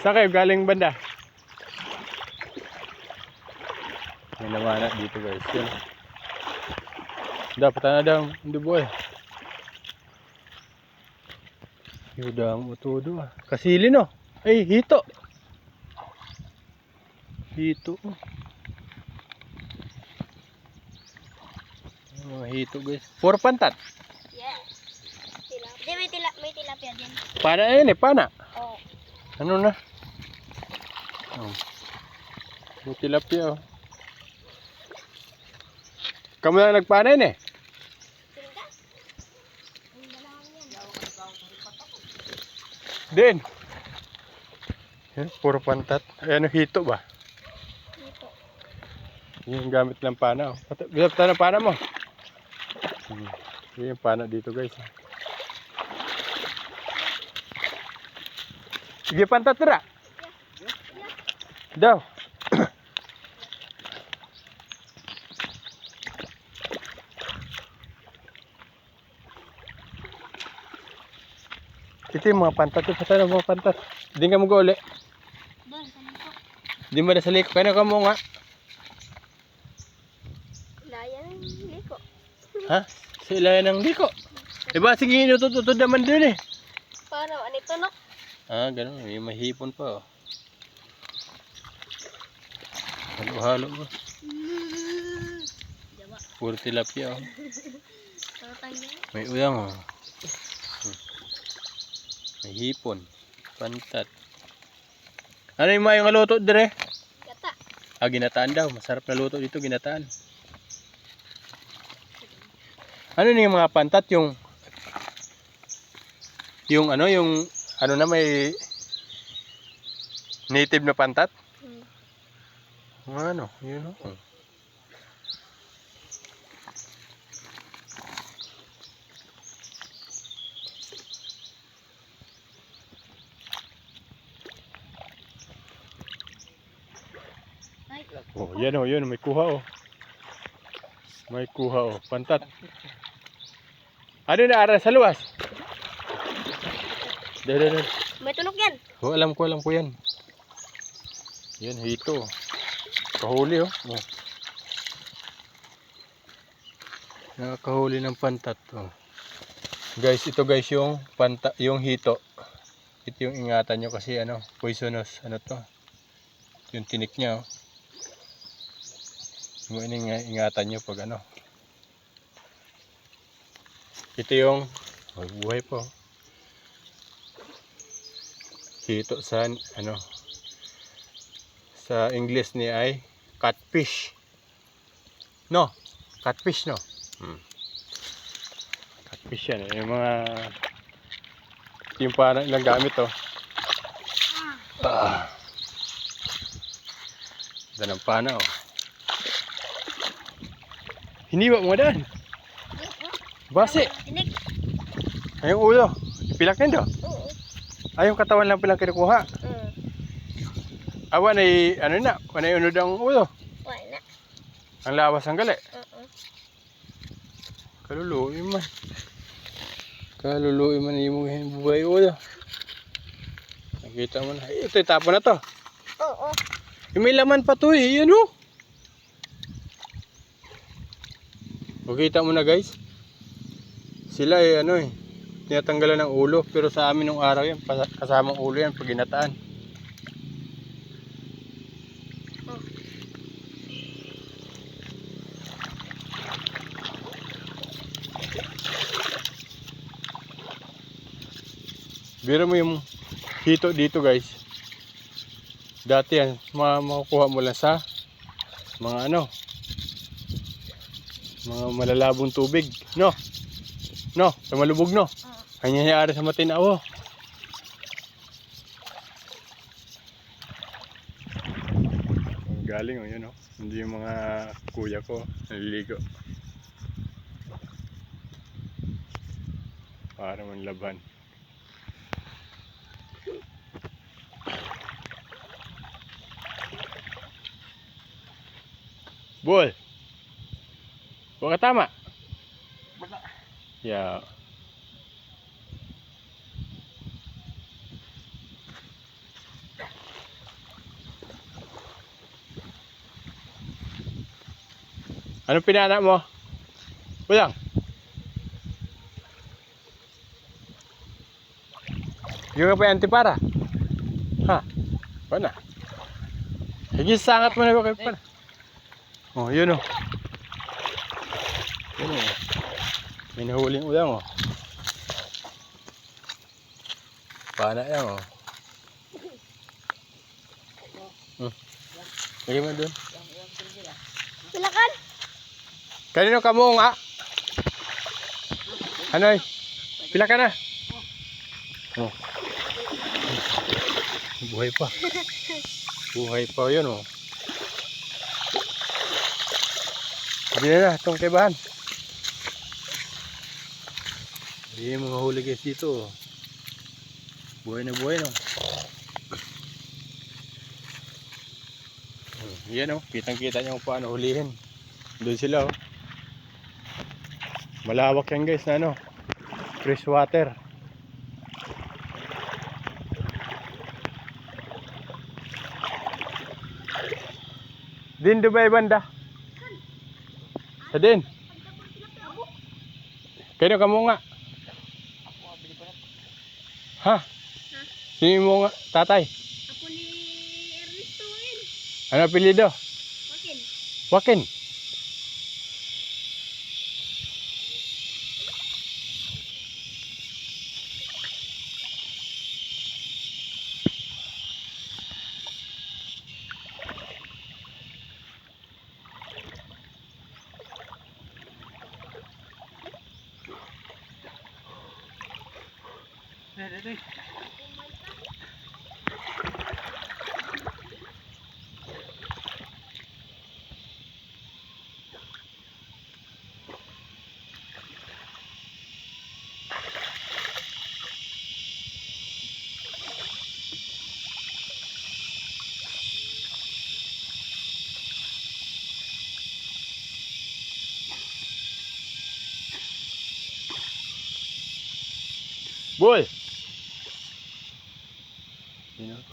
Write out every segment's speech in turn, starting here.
Saan kayo galing banda? May namana dito guys. Yan. Dapat na daw. Hindi boy. Yudang utudo ah. Kasili no? Ay, hito. Hito. oh. Mga hito guys. Puro pantat. Yes. Tilapia. Hindi, may, tila may tilapia din. Pana yan eh, pana. Oo. Ano na? Oh. May tilapia oh. Kamu na nagpana yun eh. Din. Yan, puro pantat. Ano, hito ba? Yan yung gamit ng pana. Oh. Bisap tayo ng pana mo. Hmm. Yan yung pana dito guys. Sige, pantat tira. Daw. Ito yung mga pantat. Ito ng mga pantat. Hindi ka mag-uli. Sa. Hindi mo na sa liko. Kaya ka mo nga. Laya ng liko. Ha? Sila yan ang liko. Diba sige inutututod naman din eh. Parang ano ito, no? Ah, ganun. May mahipon pa oh. Halo-halo. Diba? Puro tilapia oh. May uyang oh. Hmm. May hipon. Pantat. Ano yung mayong luto dire? Gata. Ah, ginataan daw. Masarap na luto dito, ginataan. Ano na yung mga pantat? Yung yung ano, yung ano na may native na pantat? Ano, yun oh. Ay, Oh, yan oh, yun, may kuha oh. May kuha oh, pantat. Ano na ara sa luwas? Dere, dere. may tunog yan. Oh, alam ko, alam ko yan. Yan, hito. Kahuli oh. oh. Nakakahuli ng pantat oh. Guys, ito guys yung panta, yung hito. Ito yung ingatan nyo kasi ano, poisonous. Ano to? Yung tinik niya oh. Yung ingatan nyo pag ano. Ito yung, oh, buhay po. Hito sa ano sa English ni ay catfish. No, catfish no. Hmm. Catfish yan. eh. Yung mga yung parang ilang gamit to. Ah. Ganda ng pana oh. Hiniwa mo dan. Basi. Tinik. Ay yung ulo. Ipilak niyan do. Oo. Ay yung katawan lang pilang kinukuha. Mm. Awan ay ano na, wanay unod ang ulo. Wala. Ang lawas ang gali. Oo. Kaluluoy man. Kaluluoy man yung buhay ulo. Nakita mo na. Ito itapo na to. Oo. Yung may laman pa to eh. Yan oh. Makita mo na guys. Sila eh ano eh. Tinatanggalan ng ulo. Pero sa amin nung araw yan. Kasamang ulo yan pag ginataan. Biro mo yung hito dito guys. Dati yan, ma makukuha mo lang sa mga ano, mga malalabong tubig. No? No? Sa malubog no? Oo. Ang nangyayari sa matinaw. Ang galing oh, yun oh. Hindi yung mga kuya ko naliligo. Para man laban. Bol. Huwag ka tama. Basta. Yeah. Anong mo? Ulang. Yung pa anti para. Ha. Wala. Higit sangat mo na kay para. Oh, yun oh. Yun oh. May nahuling ulang oh. Pana yan oh. Hmm. Lagay mo doon. Silakan. Kanino ka mo nga? Anoy? Pila ka na? Oh. Buhay pa. Buhay pa yun oh. Hindi na itong kebahan. Hindi mga huli guys dito. Buhay na buhay no. Hmm, Yan oh, kitang kita kung paano hulihin. Doon sila oh. Malawak yan guys na ano. Fresh water. Din Dubai banda. Sa din. Kaya ka mo nga. Ha? Sino mo nga? Tatay. Ako ni Ernesto ngayon. Ano apelido? Makin. Wakin. You know,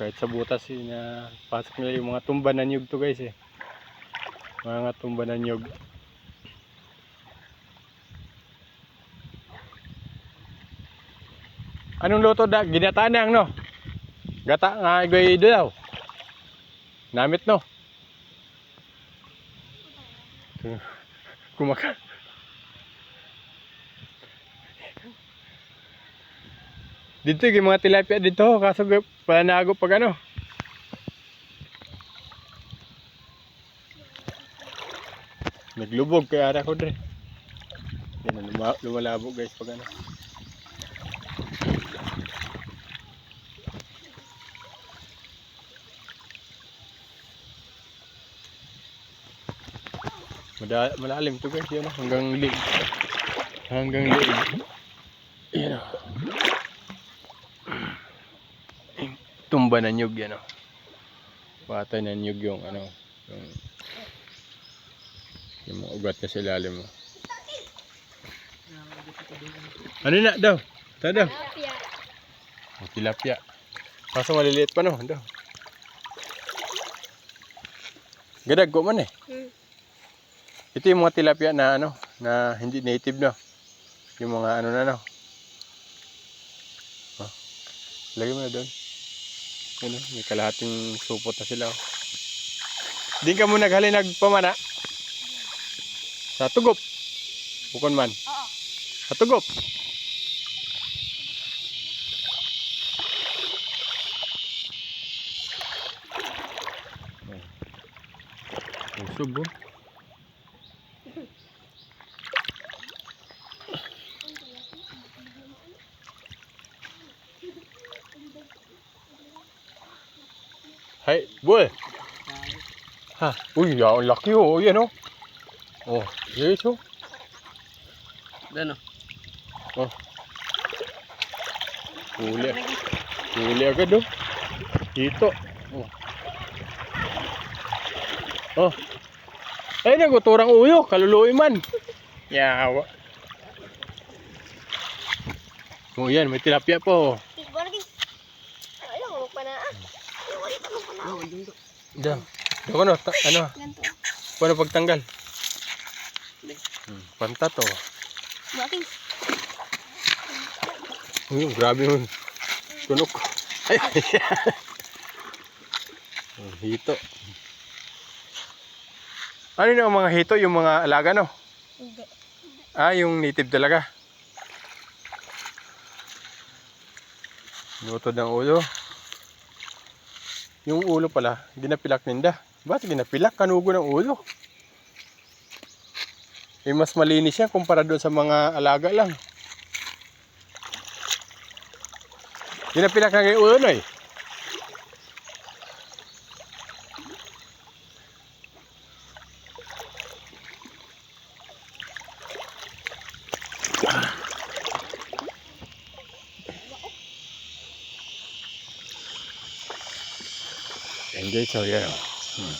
kahit sa butas eh, na pasok nila yung mga tumba na nyug to guys eh. Mga tumba na nyug. Anong luto da? Ginatanang no? Gata nga igay daw. Namit no? Kumaka. Dito yung mga tilapia dito kaso palanago pag ano. Naglubog kaya ara ko dre. Yan luma, lumalabo guys pag ano. Mada, malalim to guys yan hanggang lig. Hanggang lig. Yan oh. Tumba na nyug yan oh. Patay na nyug yung ano, yung, yung mga ugat na sa ilalim mo. Ano na daw? Ta daw. Tilapia. Ang tilapia. Kaso maliliit pa no, daw. Gadag ko man eh. Hmm. Ito yung mga tilapia na ano, na hindi native no. Yung mga ano na no. Oh. Lagay mo na doon. Ano, may kalahating supot na sila. Oh. Di ka mo naghali nagpamana. Sa tugop. Bukon man. Oo. Sa tugop. Ang subo. Hay, boy. Ha, uy, ya, ang laki oh, yan oh. Oh, yes oh. Ano? Huli. Huli agad oh. Dito. Oh. Oh. Ay, naguturang uyo. Kaluluoy man. Yawa. Oh, yan. May tilapia po. Kickball lagi. Ayaw mo pa na ah. Ayaw Oh, yung Dah. Dah ano? Ta ano? Paano pagtanggal? Hmm, pantat oh. Bakit? Ayun, grabe yun. Tunok. Ay, Ang hito. Ano yun ang mga hito? Yung mga alaga, no? Hindi. Ah, yung native talaga. Lutod ng ulo. Yung ulo pala, ginapilak ninda. Ba't ginapilak? Kanugo ng ulo. Eh, mas malinis yan kumpara doon sa mga alaga lang. Ginapilak na yung ulo eh. Yan guys, so oh. Hmm.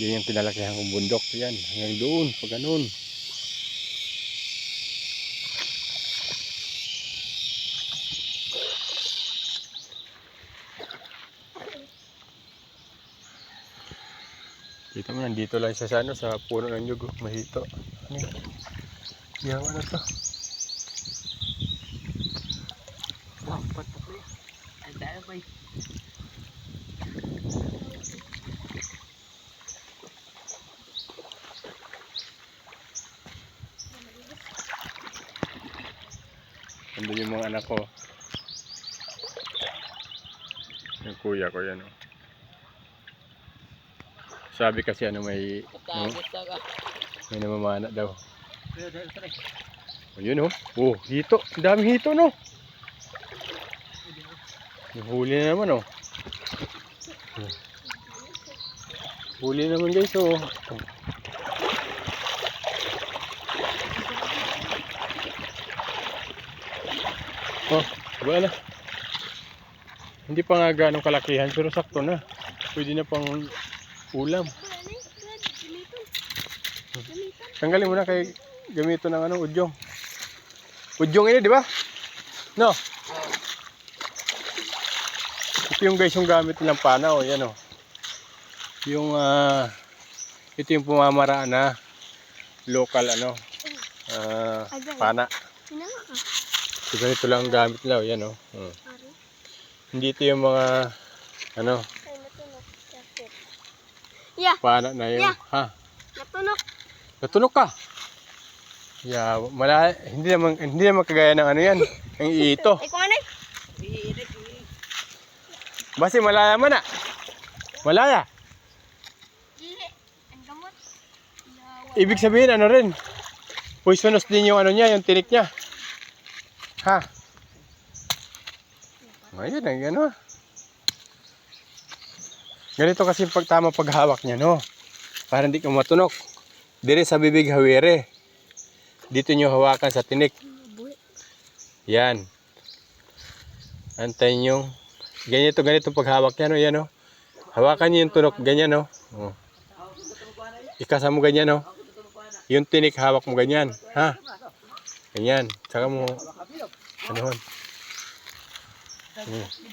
Yan yung pinalakihan kong bundok. Yan, hanggang doon, pag ganun. Kita mo, nandito lang sa ano, sa puno ng nyug, oh, mahito. Ano yun? Yan, ano to? Wow, patok na yan. Ay, dahil pa yun. Nandun yung mga anak ko. Yung kuya ko yan. Oh. Sabi kasi ano may, no, may namamana daw. Pero dahil sa rin. O yun oh. Oh, hito. Ang daming hito no. Huli na naman oh. Huli naman guys oh. Oh, wala. Hindi pa nga ganong kalakihan pero sakto na. Pwede na pang ulam. Tanggalin mo na kay gamito ng ano, udyong. Udyong ini, di ba? No. Ito yung guys yung gamit nilang pana, oh, yan oh. Yung ah ito yung pumamaraan na local ano, ah, pana. Ka. So ganito lang ang gamit nila, oh, yan oh. Hmm. Hindi ito yung mga ano. Yeah, pana na yung, Yeah. ha? natunog. Natunog ka. Yeah, mala, hindi naman hindi naman kagaya ng ano yan, ang ito. Ay, kung ano eh. Basi malaya man na. Malaya. Gamot. Yawa. Ibig sabihin ano rin. Poisonous din yung ano niya, yung tinik niya. Ha? Ayun, ay ano. Ganito kasi pag tama paghawak niya, no? Para hindi ka matunok. Dire sa bibig hawire. Dito niyo hawakan sa tinik. Yan. Antayin yung ganito ganito paghawak niya, no? Yan, no? Hawakan niyo yung tunok, ganyan, no? Oh. Ikasa mo ganyan, no? Yung tinik hawak mo ganyan, ha? Ganyan. Saka mo, ano hon? Hmm.